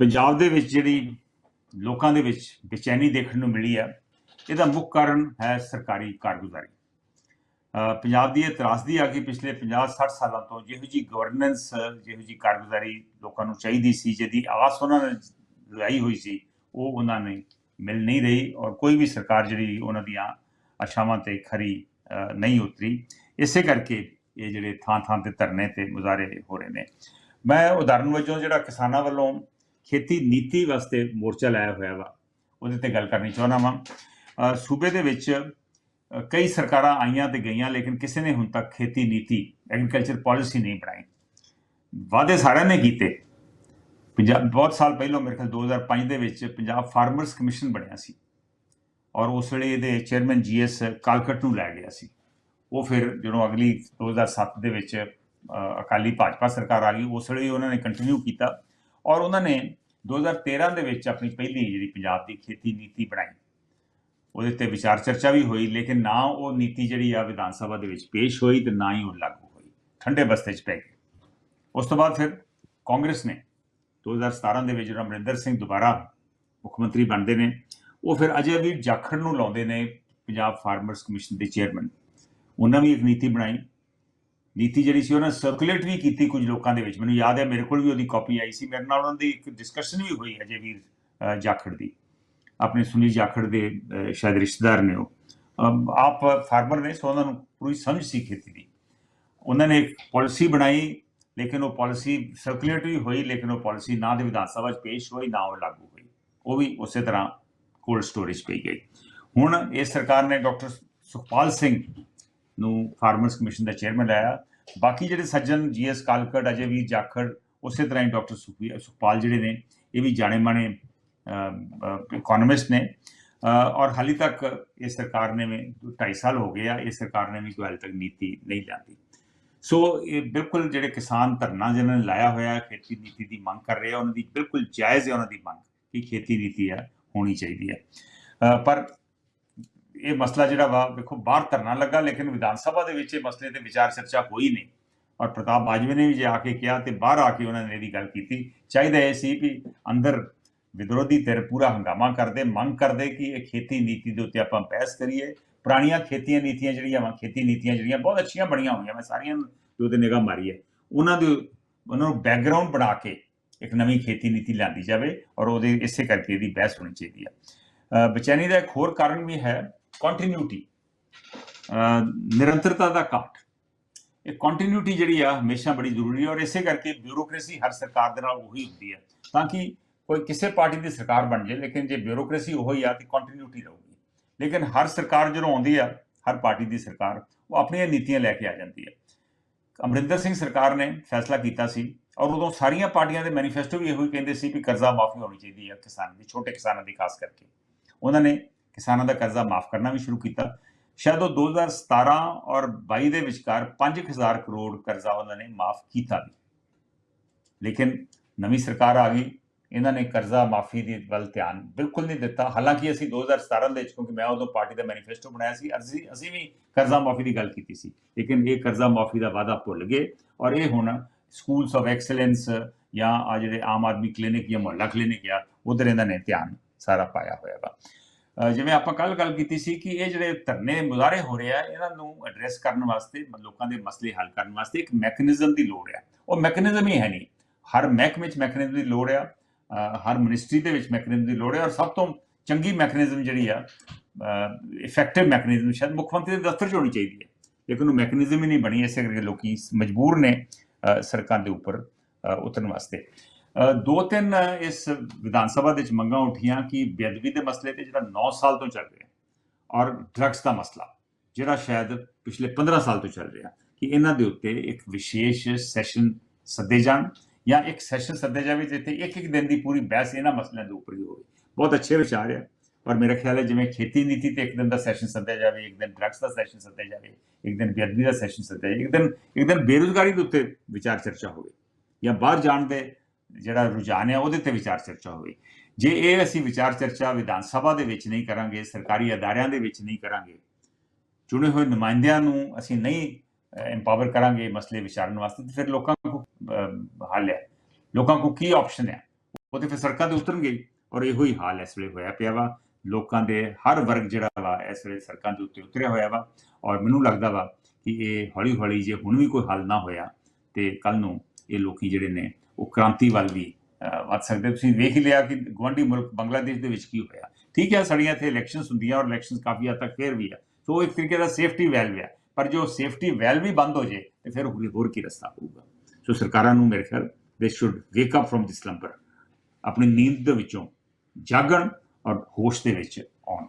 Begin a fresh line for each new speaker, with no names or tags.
ਪੰਜਾਬ ਦੇ ਵਿੱਚ ਜਿਹੜੀ ਲੋਕਾਂ ਦੇ ਵਿੱਚ ਬੇਚੈਨੀ ਦੇਖਣ ਨੂੰ ਮਿਲੀ ਹੈ, ਇਹਦਾ ਮੁੱਖ ਕਾਰਨ ਹੈ ਸਰਕਾਰੀ ਕਾਰਗੁਜ਼ਾਰੀ। ਪੰਜਾਬ ਦੀ ਇਹ ਤਰਾਸਦੀ ਆ ਕਿ ਪਿਛਲੇ 50-60 ਸਾਲਾਂ ਤੋਂ ਜਿਹੋ ਜੀ ਗਵਰਨੈਂਸ ਜਿਹੋ ਜੀ ਕਾਰਗੁਜ਼ਾਰੀ ਲੋਕਾਂ ਨੂੰ ਚਾਹੀਦੀ ਸੀ, ਜਿਹਦੀ ਆਸ ਉਹਨਾਂ ਨੇ ਲਾਈ ਹੋਈ ਸੀ, ਉਹ ਉਹਨਾਂ ਨੇ ਮਿਲ ਨਹੀਂ ਰਹੀ ਔਰ ਕੋਈ ਵੀ ਸਰਕਾਰ ਜਿਹੜੀ ਉਹਨਾਂ ਦੀਆਂ ਆਸ਼ਾਵਾਂ ਤੇ ਖਰੀ ਨਹੀਂ ਉਤਰੀ। ਇਸੇ ਕਰਕੇ ਇਹ ਜਿਹੜੇ ਥਾਂ-ਥਾਂ ਤੇ ਧਰਨੇ ਤੇ ਮੁਜ਼ਾਹਰੇ ਹੋ ਰਹੇ ਨੇ। ਮੈਂ ਉਦਾਹਰਨ ਵਜੋਂ ਜਿਹੜਾ ਕਿਸਾਨਾਂ ਵੱਲੋਂ ਖੇਤੀ ਨੀਤੀ ਵਾਸਤੇ ਮੋਰਚਾ ਲਾਇਆ ਹੋਇਆ ਵਾ, ਉਹਦੇ ਤੇ ਗੱਲ ਕਰਨੀ ਚਾਹੁੰਦਾ ਵਾਂ। ਸੂਬੇ ਦੇ ਵਿੱਚ ਕਈ ਸਰਕਾਰਾਂ ਆਈਆਂ ਤੇ ਗਈਆਂ, ਲੇਕਿਨ ਕਿਸੇ ਨੇ ਹੁਣ ਤੱਕ ਖੇਤੀ ਨੀਤੀ, ਐਗਰੀਕਲਚਰ ਪਾਲਿਸੀ ਨਹੀਂ ਬਣਾਈ। ਵਾਅਦੇ ਸਾਰਿਆਂ ਨੇ ਕੀਤੇ। ਪੰਜਾਬ ਬਹੁਤ ਸਾਲ ਪਹਿਲਾਂ ਮੇਰੇ ਖਿਆਲ 2005 ਦੇ ਵਿੱਚ ਪੰਜਾਬ ਫਾਰਮਰਸ ਕਮਿਸ਼ਨ ਬਣਿਆ ਸੀ। ਔਰ ਉਸ ਵੇਲੇ ਇਹਦੇ ਚੇਅਰਮੈਨ ਜੀਐਸ ਕਾਲਕਟ ਨੂੰ ਲੈ ਗਿਆ ਸੀ। ਉਹ ਫਿਰ ਜਦੋਂ ਅਗਲੀ 2007 ਦੇ ਵਿੱਚ ਅਕਾਲੀ ਭਾਜਪਾ ਸਰਕਾਰ ਆ ਗਈ, ਉਸ ਵੇਲੇ ਉਹਨਾਂ ਨੇ ਕੰਟੀਨਿਊ ਕੀਤਾ। ਔਰ ਉਹਨਾਂ ਨੇ 2013 ਦੇ ਵਿੱਚ ਆਪਣੀ ਪਹਿਲੀ ਜਿਹੜੀ ਪੰਜਾਬ ਦੀ ਖੇਤੀ ਨੀਤੀ ਬਣਾਈ। ਉਹਦੇ ਤੇ ਵਿਚਾਰ ਚਰਚਾ ਵੀ ਹੋਈ, ਲੇਕਿਨ ਨਾ ਉਹ ਨੀਤੀ ਜਿਹੜੀ ਆ ਵਿਧਾਨ ਸਭਾ ਦੇ ਵਿੱਚ ਪੇਸ਼ ਹੋਈ ਤੇ ਨਾ ਹੀ ਉਹ ਲਾਗੂ ਹੋਈ। ਠੰਡੇ ਬਸਤੇ 'ਚ ਪੈ ਗਈ। ਉਸ ਤੋਂ ਬਾਅਦ ਫਿਰ ਕਾਂਗਰਸ ਨੇ 2017 ਦੇ ਵਿੱਚ ਜਦੋਂ ਅਮਰਿੰਦਰ ਸਿੰਘ ਦੁਬਾਰਾ ਮੁੱਖ ਮੰਤਰੀ ਬਣਦੇ ਨੇ, ਉਹ ਫਿਰ ਅਜੇ ਵੀ ਜਾਖੜ ਨੂੰ ਲਾਉਂਦੇ ਨੇ ਪੰਜਾਬ ਫਾਰਮਰਸ ਕਮਿਸ਼ਨ ਦੇ ਚੇਅਰਮੈਨ। ਉਹਨਾਂ ਵੀ ਇੱਕ ਨੀਤੀ ਬਣਾਈ। ਨੀਤੀ ਜਿਹੜੀ ਸੀ, ਉਹਨਾਂ ਸਰਕੂਲੇਟ ਵੀ ਕੀਤੀ ਕੁਝ ਲੋਕਾਂ ਦੇ ਵਿੱਚ। ਮੈਨੂੰ ਯਾਦ ਹੈ, ਮੇਰੇ ਕੋਲ ਵੀ ਉਹਦੀ ਕਾਪੀ ਆਈ ਸੀ। ਮੇਰੇ ਨਾਲ ਉਹਨਾਂ ਦੀ ਇੱਕ ਡਿਸਕਸ਼ਨ ਵੀ ਹੋਈ ਅਜੇ ਵੀਰ ਜਾਖੜ ਦੀ। ਆਪਣੇ ਸੁਨੀਲ ਜਾਖੜ ਦੇ ਸ਼ਾਇਦ ਰਿਸ਼ਤੇਦਾਰ ਨੇ ਉਹ। ਆਪ ਫਾਰਮਰ ਨੇ, ਸੋ ਉਹਨਾਂ ਨੂੰ ਪੂਰੀ ਸਮਝ ਸੀ ਖੇਤੀ ਦੀ। ਉਹਨਾਂ ਨੇ ਇੱਕ ਪਾਲਿਸੀ ਬਣਾਈ, ਲੇਕਿਨ ਉਹ ਪਾਲਿਸੀ ਸਰਕੂਲੇਟ ਵੀ ਹੋਈ, ਲੇਕਿਨ ਉਹ ਪਾਲਿਸੀ ਨਾ ਦੇ ਵਿਧਾਨ ਸਭਾ 'ਚ ਪੇਸ਼ ਹੋਈ, ਨਾ ਉਹ ਲਾਗੂ ਹੋਈ। ਉਹ ਵੀ ਉਸੇ ਤਰ੍ਹਾਂ ਕੋਲਡ ਸਟੋਰੇਜ ਪਈ ਗਈ। ਹੁਣ ਇਹ ਸਰਕਾਰ ਨੇ ਡਾਕਟਰ ਸੁਖਪਾਲ ਸਿੰਘ ਨੂੰ ਫਾਰਮਰਸ ਕਮਿਸ਼ਨ ਦਾ ਚੇਅਰਮੈਨ ਲਾਇਆ। ਬਾਕੀ ਜਿਹੜੇ ਸੱਜਣ ਜੀਐਸ ਕਾਲਕੜ ਅਜੇ ਵੀ ਜਾਖੜ ਉਸੇ ਤਰ੍ਹਾਂ ਹੀ ਡਾਕਟਰ ਸੁਖਪਾਲ ਜਿਹੜੇ ਨੇ ਇਹ ਵੀ ਜਾਣੇ ਮਾਣੇ ਇਕਨੋਮਿਸਟ ਨੇ। ਔਰ ਹਾਲੇ ਤੱਕ ਇਹ ਸਰਕਾਰ ਨੇ ਵੀ 2.5 ਸਾਲ ਹੋ ਗਏ ਆ ਇਹ ਸਰਕਾਰ ਨੇ ਵੀ ਕੋਈ ਹਾਲੇ ਤੱਕ ਨੀਤੀ ਨਹੀਂ ਲਿਆਂਦੀ। ਸੋ ਇਹ ਬਿਲਕੁਲ ਜਿਹੜੇ ਕਿਸਾਨ ਧਰਨਾ ਜਿਹਨਾਂ ਨੇ ਲਾਇਆ ਹੋਇਆ ਹੈ, ਖੇਤੀ ਨੀਤੀ ਦੀ ਮੰਗ ਕਰ ਰਹੇ ਆ ਉਹਨਾਂ ਦੀ ਬਿਲਕੁਲ ਜਾਇਜ਼ ਹੈ ਉਹਨਾਂ ਦੀ ਮੰਗ ਕਿ ਖੇਤੀ ਨੀਤੀ ਆ ਹੋਣੀ ਚਾਹੀਦੀ ਹੈ। ਪਰ ਇਹ ਮਸਲਾ ਜਿਹੜਾ ਵਾ ਵੇਖੋ ਬਾਹਰ ਧਰਨਾ ਲੱਗਾ ਲੇਕਿਨ ਵਿਧਾਨ ਸਭਾ ਦੇ ਵਿੱਚ ਇਹ ਮਸਲੇ ਤੇ ਵਿਚਾਰ ਚਰਚਾ ਹੋਈ ਨਹੀਂ। ਔਰ ਪ੍ਰਤਾਪ ਬਾਜਵੇ ਨੇ ਵੀ ਜੇ ਆ ਕੇ ਕਿਹਾ ਤੇ ਬਾਹਰ ਆ ਕੇ ਉਹਨਾਂ ਨੇ ਇਹਦੀ ਗੱਲ ਕੀਤੀ। ਚਾਹੀਦਾ ਇਹ ਸੀ ਵੀ ਅੰਦਰ ਵਿਰੋਧੀ ਧਿਰ ਪੂਰਾ ਹੰਗਾਮਾ ਕਰਦੇ ਮੰਗ ਕਰਦੇ ਕਿ ਇਹ ਖੇਤੀ ਨੀਤੀ ਦੇ ਉੱਤੇ ਆਪਾਂ ਬਹਿਸ ਕਰੀਏ। ਪੁਰਾਣੀਆਂ ਖੇਤੀਆਂ ਨੀਤੀਆਂ ਜਿਹੜੀਆਂ ਵਾ ਖੇਤੀ ਨੀਤੀਆਂ ਜਿਹੜੀਆਂ ਬਹੁਤ ਅੱਛੀਆਂ ਬਣੀਆਂ ਹੋਈਆਂ ਮੈਂ ਸਾਰੀਆਂ ਨੂੰ ਦੇ ਉੱਤੇ ਨਿਗਾਹ ਮਾਰੀ ਹੈ ਉਹਨਾਂ ਦੇ ਉਹਨਾਂ ਨੂੰ ਬੈਕਗ੍ਰਾਉਂਡ ਬਣਾ ਕੇ ਇੱਕ ਨਵੀਂ ਖੇਤੀ ਨੀਤੀ ਲਿਆਂਦੀ ਜਾਵੇ ਔਰ ਉਹਦੇ ਇਸੇ ਕਰਕੇ ਇਹਦੀ ਬਹਿਸ ਹੋਣੀ ਚਾਹੀਦੀ ਆ। ਅ, ਬੇਚੈਨੀ ਦਾ ਇੱਕ ਹੋਰ ਕਾਰਨ ਵੀ ਹੈ ਕੰਟੀਨਿਊਟੀ ਨਿਰੰਤਰਤਾ ਦਾ ਘਾਟ। ਇਹ ਕੰਟੀਨਿਊਟੀ ਜਿਹੜੀ ਆ ਹਮੇਸ਼ਾ ਬੜੀ ਜ਼ਰੂਰੀ ਹੈ ਔਰ ਇਸੇ ਕਰਕੇ ਬਿਊਰੋਕ੍ਰੇਸੀ ਹਰ ਸਰਕਾਰ ਦੇ ਨਾਲ ਉਹੀ ਹੁੰਦੀ ਹੈ ਤਾਂ ਕਿ ਕੋਈ ਕਿਸੇ ਪਾਰਟੀ ਦੀ ਸਰਕਾਰ ਬਣ ਜਾਏ, ਲੇਕਿਨ ਜੇ ਬਿਊਰੋਕ੍ਰੇਸੀ ਉਹੀ ਆ ਤੇ ਕੰਟੀਨਿਊਟੀ ਰਹੂਗੀ। ਲੇਕਿਨ ਹਰ ਸਰਕਾਰ ਜਦੋਂ ਆਉਂਦੀ ਆ, ਹਰ ਪਾਰਟੀ ਦੀ ਸਰਕਾਰ, ਉਹ ਆਪਣੀਆਂ ਨੀਤੀਆਂ ਲੈ ਕੇ ਆ ਜਾਂਦੀ ਹੈ ਅਮਰਿੰਦਰ ਸਿੰਘ ਸਰਕਾਰ ਨੇ ਫੈਸਲਾ ਕੀਤਾ ਸੀ ਔਰ ਉਦੋਂ ਸਾਰੀਆਂ ਪਾਰਟੀਆਂ ਦੇ ਮੈਨੀਫੈਸਟੋ ਵੀ ਇਹੋ ਹੀ ਕਹਿੰਦੇ ਸੀ ਵੀ ਕਰਜ਼ਾ ਮਾਫੀ ਹੋਣੀ ਚਾਹੀਦੀ ਹੈ ਕਿਸਾਨਾਂ ਦੀ, ਛੋਟੇ ਕਿਸਾਨਾਂ ਦੀ ਖਾਸ ਕਰਕੇ। ਉਹਨਾਂ ਨੇ ਕਿਸਾਨਾਂ ਦਾ ਕਰਜ਼ਾ ਮਾਫ ਕਰਨਾ ਵੀ ਸ਼ੁਰੂ ਕੀਤਾ। ਸ਼ਾਇਦ ਉਹ 2017 ਔਰ 22 ਦੇ ਵਿਚਕਾਰ 5000 ਕਰੋੜ ਕਰਜ਼ਾ ਉਹਨਾਂ ਨੇ ਮਾਫ ਕੀਤਾ ਵੀ। ਲੇਕਿਨ ਨਵੀਂ ਸਰਕਾਰ ਆ ਗਈ। ਇਹਨਾਂ ਨੇ ਕਰਜ਼ਾ ਮਾਫੀ ਦੇ ਵੱਲ ਧਿਆਨ ਬਿਲਕੁਲ ਨਹੀਂ ਦਿੱਤਾ। ਹਾਲਾਂਕਿ ਅਸੀਂ 2017 ਦੇ ਵਿੱਚ, ਕਿਉਂਕਿ ਮੈਂ ਉਦੋਂ ਪਾਰਟੀ ਦਾ ਮੈਨੀਫੈਸਟੋ ਬਣਾਇਆ ਸੀ, ਅਸੀਂ ਅਸੀਂ ਵੀ ਕਰਜ਼ਾ ਮਾਫੀ ਦੀ ਗੱਲ ਕੀਤੀ ਸੀ। ਲੇਕਿਨ ਇਹ ਕਰਜ਼ਾ ਮਾਫੀ ਦਾ ਵਾਅਦਾ ਭੁੱਲ ਗਏ ਔਰ ਇਹ ਹੁਣ ਸਕੂਲਸ ਆਫ ਐਕਸਲੈਂਸ ਜਾਂ ਆ ਜਿਹੜੇ ਆਮ ਆਦਮੀ ਕਲੀਨਿਕ ਜਾਂ ਮੁਹੱਲਾ ਕਲੀਨਿਕ ਆ, ਉਧਰ ਇਹਨਾਂ ਨੇ ਧਿਆਨ ਸਾਰਾ ਪਾਇਆ ਹੋਇਆ ਵਾ। ਜਿਵੇਂ ਆਪਾਂ ਕੱਲ ਗੱਲ ਕੀਤੀ ਸੀ ਕਿ ਇਹ ਜਿਹੜੇ ਧਰਨੇ ਮੁਜ਼ਾਹਰੇ ਹੋ ਰਹੇ ਆ ਇਹਨਾਂ ਨੂੰ ਐਡਰੈਸ ਕਰਨ ਵਾਸਤੇ ਲੋਕਾਂ ਦੇ ਮਸਲੇ ਹੱਲ ਕਰਨ ਵਾਸਤੇ ਇੱਕ ਮੈਕੈਨਿਜ਼ਮ ਦੀ ਲੋੜ ਆ। ਉਹ ਮੈਕੈਨਿਜ਼ਮ ਹੀ ਹੈ ਨਹੀਂ। ਹਰ ਮਹਿਕਮੇ ਵਿੱਚ ਮੈਕੈਨਿਜ਼ਮ ਦੀ ਲੋੜ ਆ ਹਰ ਮਿਨਿਸਟਰੀ ਦੇ ਵਿੱਚ ਮੈਕੈਨਿਜ਼ਮ ਦੀ ਲੋੜ ਹੈ ਔਰ ਸਭ ਤੋਂ ਚੰਗੀ ਮੈਕੈਨਿਜ਼ਮ ਜਿਹੜੀ ਆ ਇਫੈਕਟਿਵ ਮੈਕੈਨਿਜ਼ਮ ਸ਼ਾਇਦ ਮੁੱਖ ਮੰਤਰੀ ਦੇ ਦਫ਼ਤਰ 'ਚ ਹੋਣੀ ਚਾਹੀਦੀ ਹੈ। ਲੇਕਿਨ ਉਹ ਮੈਕੈਨਿਜ਼ਮ ਹੀ ਨਹੀਂ ਬਣੀ, ਇਸੇ ਕਰਕੇ ਲੋਕੀ ਮਜਬੂਰ ਨੇ ਸਰਕਾਰ ਦੇ ਉੱਪਰ ਉਤਰਨ ਵਾਸਤੇ। ਦੋ ਤਿੰਨ ਇਸ ਵਿਧਾਨ ਸਭਾ ਦੇ ਵਿੱਚ ਮੰਗਾਂ ਉੱਠੀਆਂ ਕਿ ਬੇਅਦਬੀ ਦੇ ਮਸਲੇ ਤੇ ਜਿਹੜਾ 9 ਸਾਲ ਤੋਂ ਚੱਲ ਰਿਹਾ ਔਰ ਡਰੱਗਸ ਦਾ ਮਸਲਾ, ਜਿਹੜਾ ਸ਼ਾਇਦ ਪਿਛਲੇ 15 ਸਾਲ ਤੋਂ ਚੱਲ ਰਿਹਾ, ਕਿ ਇਹਨਾਂ ਦੇ ਉੱਤੇ ਇੱਕ ਵਿਸ਼ੇਸ਼ ਸੈਸ਼ਨ ਸੱਦੇ ਜਾਣ ਜਾਂ ਇੱਕ ਸੈਸ਼ਨ ਸੱਦੇ ਜਾਵੇ ਜਿੱਥੇ ਇੱਕ ਇੱਕ ਦਿਨ ਦੀ ਪੂਰੀ ਬਹਿਸ ਇਹਨਾਂ ਮਸਲਿਆਂ ਦੇ ਉੱਪਰ ਹੀ ਹੋਵੇ। ਬਹੁਤ ਅੱਛੇ ਵਿਚਾਰ ਆ, ਪਰ ਮੇਰਾ ਖਿਆਲ ਹੈ ਜਿਵੇਂ ਖੇਤੀ ਨੀਤੀ ਤੇ ਇੱਕ ਦਿਨ ਦਾ ਸੈਸ਼ਨ ਸੱਦਿਆ ਜਾਵੇ, ਇੱਕ ਦਿਨ ਡਰੱਗਸ ਦਾ ਸੈਸ਼ਨ ਸੱਦਿਆ ਜਾਵੇ, ਇੱਕ ਦਿਨ ਬੇਅਦਬੀ ਦਾ ਸੈਸ਼ਨ ਸੱਦਿਆ ਜਾਵੇ, ਇੱਕ ਦਿਨ ਇੱਕ ਦਿਨ ਬੇਰੁਜ਼ਗਾਰੀ ਦੇ ਉੱਤੇ ਵਿਚਾਰ ਚਰਚਾ ਹੋਵੇ ਜਾਂ ਬਾਹਰ ਜਾਣ ਦੇ ਜਿਹੜਾ ਰੁਝਾਨ ਹੈ ਉਹਦੇ ਤੇ ਵਿਚਾਰ ਚਰਚਾ ਹੋਵੇ। ਜੇ ਇਹ ਅਸੀਂ ਵਿਚਾਰ ਚਰਚਾ ਵਿਧਾਨ ਸਭਾ ਦੇ ਵਿੱਚ ਨਹੀਂ ਕਰਾਂਗੇ ਸਰਕਾਰੀ ਅਦਾਰਿਆਂ ਦੇ ਵਿੱਚ ਨਹੀਂ ਕਰਾਂਗੇ ਚੁਣੇ ਹੋਏ ਨੁਮਾਇੰਦਿਆਂ ਨੂੰ ਅਸੀਂ ਨਹੀਂ ਐਮਪਾਵਰ ਕਰਾਂਗੇ ਮਸਲੇ ਵਿਚਾਰਨ ਵਾਸਤੇ ਤੇ ਫਿਰ ਲੋਕਾਂ ਕੋ ਅਹ, ਹੱਲ ਹੈ। ਲੋਕਾਂ ਕੋ ਕੀ ਆਪਸ਼ਨ ਹੈ? ਉਹ ਤੇ ਫਿਰ ਸੜਕਾਂ ਤੇ ਉਤਰਨਗੇ ਔਰ ਇਹੋ ਹੀ ਹਾਲ ਇਸ ਵੇਲੇ ਹੋਇਆ ਪਿਆ ਵਾ। ਲੋਕਾਂ ਦੇ ਹਰ ਵਰਗ ਜਿਹੜਾ ਵਾ ਇਸ ਵੇਲੇ ਸੜਕਾਂ ਦੇ ਉੱਤੇ ਉਤਰਿਆ ਹੋਇਆ ਵਾ ਔਰ ਮੈਨੂੰ ਲੱਗਦਾ ਵਾ ਕਿ ਇਹ ਹੌਲੀ ਹੌਲੀ ਜੇ ਹੁਣ ਵੀ ਕੋਈ ਹੱਲ ਨਾ ਹੋਇਆ ਤੇ ਕੱਲ ਨੂੰ ਇਹ ਲੋਕੀ ਜਿਹੜੇ ਨੇ, ਉਹ ਕ੍ਰਾਂਤੀ ਵੱਲ ਵੀ ਵੱਧ ਸਕਦੇ ਤੁਸੀਂ ਵੇਖ ਹੀ ਲਿਆ ਕਿ ਗਵਾਂਢੀ ਮੁਲਕ ਬੰਗਲਾਦੇਸ਼ ਦੇ ਵਿੱਚ ਕੀ ਹੋਇਆ। ਠੀਕ ਹੈ, ਸਾਡੀਆਂ ਇੱਥੇ ਇਲੈਕਸ਼ਨਸ ਹੁੰਦੀਆਂ ਔਰ ਇਲੈਕਸ਼ਨਸ ਕਾਫੀ ਹੱਦ ਤੱਕ ਫੇਰ ਵੀ ਆ। ਸੋ ਉਹ ਇੱਕ ਤਰੀਕੇ ਦਾ ਸੇਫਟੀ ਵੈਲਵ ਹੈ ਪਰ ਜੋ ਸੇਫਟੀ ਵੈਲਵ ਵੀ ਬੰਦ ਹੋ ਜੇ, ਤੇ ਫਿਰ ਹੋਰ ਹੋਰ ਕੀ ਰਸਤਾ ਹੋਊਗਾ? ਸੋ ਸਰਕਾਰਾਂ ਨੂੰ ਮੇਰੇ ਖਿਆਲ ਦੇ should wake up from this slumber ਆਪਣੀ ਨੀਂਦ ਦੇ ਵਿੱਚੋਂ ਜਾਗਣ ਔਰ ਹੋਸ਼ ਦੇ ਵਿੱਚ ਆਉਣ।